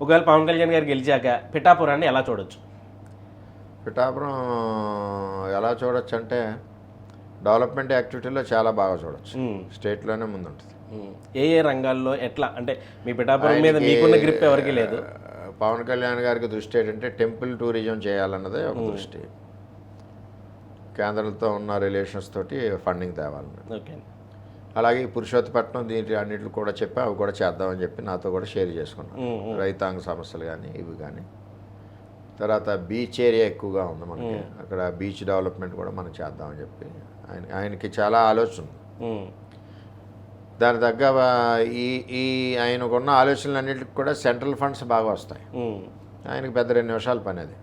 ఒకవేళ పవన్ కళ్యాణ్ గారు గెలిచాక పిఠాపురాన్ని ఎలా చూడొచ్చు? పిఠాపురం ఎలా చూడొచ్చు అంటే డెవలప్మెంట్ యాక్టివిటీలో చాలా బాగా చూడొచ్చు. స్టేట్లోనే ముందుంటుంది. ఏ ఏ రంగాల్లో ఎట్లా? అంటే మీ పిఠాపురం మీద మీకున్న గ్రిప్ ఎవరికి లేదు? పవన్ కళ్యాణ్ గారికి దృష్టి ఏంటంటే టెంపుల్ టూరిజం చేయాలన్నదే ఒక దృష్టి. కేంద్రంతో ఉన్న రిలేషన్స్ తోటి ఫండింగ్ తేవాలని ఓకే. అలాగే పురుషోత్తపట్నం దీంట్లో అన్నింటిని కూడా చెప్పి అవి కూడా చేద్దామని చెప్పి నాతో కూడా షేర్ చేసుకున్నాను. రైతాంగ సమస్యలు కానీ ఇవి కానీ తర్వాత బీచ్ ఏరియా ఎక్కువగా ఉంది మనకి. అక్కడ బీచ్ డెవలప్మెంట్ కూడా మనం చేద్దామని చెప్పి ఆయన ఆయనకి చాలా ఆలోచన దాని తగ్గ ఈ ఈ ఆయనకున్న ఆలోచనలన్నింటికి కూడా సెంట్రల్ ఫండ్స్ బాగా వస్తాయి. ఆయనకి పెద్ద రెండు నిమిషాల పని అది.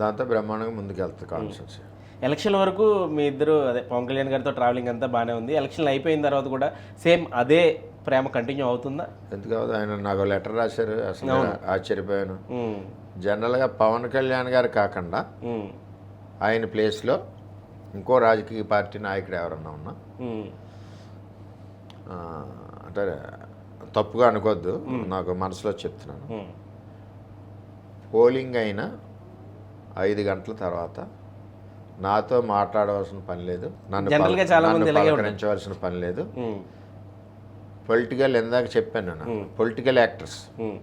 దాంతో బ్రహ్మాండంగా ముందుకు వెళ్తుంది కాన్స్టిట్యూన్సీ ఎలక్షన్ వరకు మీ ఇద్దరు అదే పవన్ కళ్యాణ్ గారితో ట్రావెలింగ్ అంతా బాగానే ఉంది. ఎలక్షన్లు అయిపోయిన తర్వాత కూడా సేమ్ అదే ప్రేమ కంటిన్యూ అవుతుందా? ఎందుకు కాదు ఆయన నాకు లెటర్ రాశారు అసలు ఆశ్చర్యపోయాను. జనరల్గా పవన్ కళ్యాణ్ గారు కాకుండా ఆయన ప్లేస్లో ఇంకో రాజకీయ పార్టీ నాయకుడు ఎవరన్నా ఉన్నా? అంటే తప్పుగా అనుకోవద్దు నాకు మనసులో చెప్తున్నాను. పోలింగ్ అయిన ఐదు గంటల తర్వాత నాతో మాట్లాడవలసిన పని లేదు. నన్ను చాలా మంది ఇలాగే. పలకరించవలసిన పని లేదు. పొలిటికల్ ఇందాక చెప్పాను నేను. పొలిటికల్ యాక్టర్స్ ఉమ్,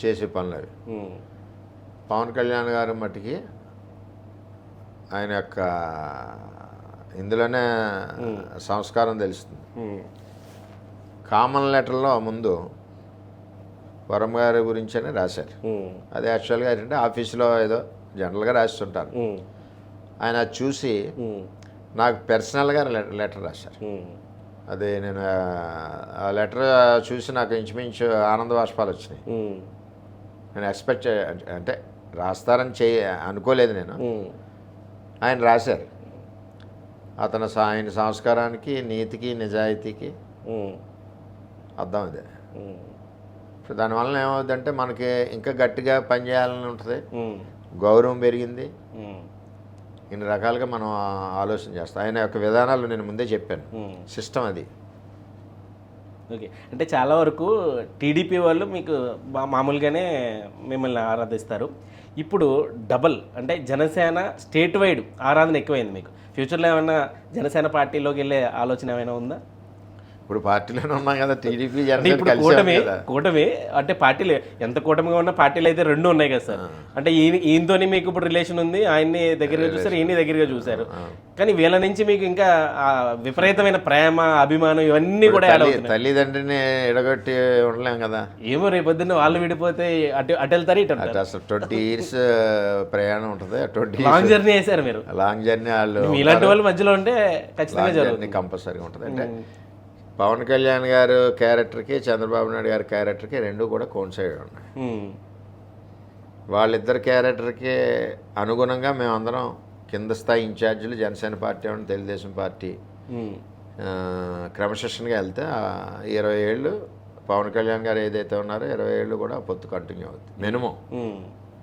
చేసే పనులు అవి. పవన్ కళ్యాణ్ గారు మట్టుకి ఆయన యొక్క ఇందులోనే సంస్కారం తెలుస్తుంది. కామన్ లెటర్లో ముందు వరం గారి గురించనే రాశారు. ఉమ్, అది యాక్చువల్గా ఏంటంటే ఆఫీస్లో ఏదో జనరల్గా రాస్తుంటారు ఆయన చూసి నాకు పర్సనల్గా లెటర్ రాశారు. అది నేను ఆ- లెటర్ చూసి నాకు ఇంచుమించు ఆనంద బాష్పాలు వచ్చినాయి. నేను ఎక్స్పెక్ట్ చే అంటే రాస్తారని చేయ అనుకోలేదు నేను. ఆయన రాశారు. అతను ఆయన సంస్కారానికి నీతికి నిజాయితీకి అర్థం అదే. దానివల్ల ఏమవుతుందంటే మనకి ఇంకా గట్టిగా పనిచేయాలని ఉంటుంది. గౌరవం పెరిగింది. ఇన్ని రకాలుగా మనం ఆలోచన చేస్తాం. ఆయన యొక్క విధానాలు నేను ముందే చెప్పాను. ఉమ్. సిస్టమ్ అది. ఓకే. అంటే చాలా వరకు టీడీపీ వాళ్ళు మీకు మామూలుగానే మిమ్మల్ని ఆరాధిస్తారు. ఇప్పుడు డబల్ అంటే జనసేన స్టేట్ వైడ్ ఆరాధన ఎక్కువైంది మీకు. ఫ్యూచర్లో ఏమైనా జనసేన పార్టీలోకి వెళ్ళే ఆలోచన ఏమైనా ఉందా? ఇప్పుడు పార్టీలోనే ఉన్నాం కదా టీడీపీ ఇప్పుడు కూటమి కూటమి అంటే పార్టీలు ఎంత కూటమిగా ఉన్న పార్టీలు అయితే రెండు ఉన్నాయి కదా సార్. అంటే ఈయన ఈయనతోని మీకు ఇప్పుడు రిలేషన్ ఉంది ఆయన్ని దగ్గరగా చూసారు ఈయన్ని దగ్గరగా చూసారు కానీ వీళ్ళ నుంచి మీకు ఇంకా విపరీతమైన ప్రేమ అభిమానం ఇవన్నీ కూడా తల్లిదండ్రిని ఎడగొట్టి ఉండలేం కదా. ఏమో రేపొద్దున్న వాళ్ళు విడిపోతే అటు అటు వెళ్తారు ఇటు అసలు ట్వంటీ ఇయర్స్ ప్రయాణం ఉంటుంది. ట్వంటీ లాంగ్ జర్నీ చేశారు మీరు. లాంగ్ జర్నీ వాళ్ళు ఇలాంటి వాళ్ళ మధ్యలో ఉంటే ఖచ్చితంగా జరుగుతుంది. కంపల్సరీగా ఉంటుంది. అంటే పవన్ కళ్యాణ్ గారు క్యారెక్టర్కి చంద్రబాబు నాయుడు గారి క్యారెక్టర్కి రెండు కూడా కోన్సైడ్ ఉన్నాయి. వాళ్ళిద్దరి క్యారెక్టర్కి అనుగుణంగా మేమందరం కింద స్థాయి ఇన్ఛార్జీలు జనసేన పార్టీ అని తెలుగుదేశం పార్టీ. క్రమశిక్షణగా వెళ్తే ఇరవై ఏళ్ళు పవన్ కళ్యాణ్ గారు ఏదైతే ఉన్నారో ఇరవై ఏళ్ళు కూడా పొత్తు కంటిన్యూ అవుతుంది మినిమం.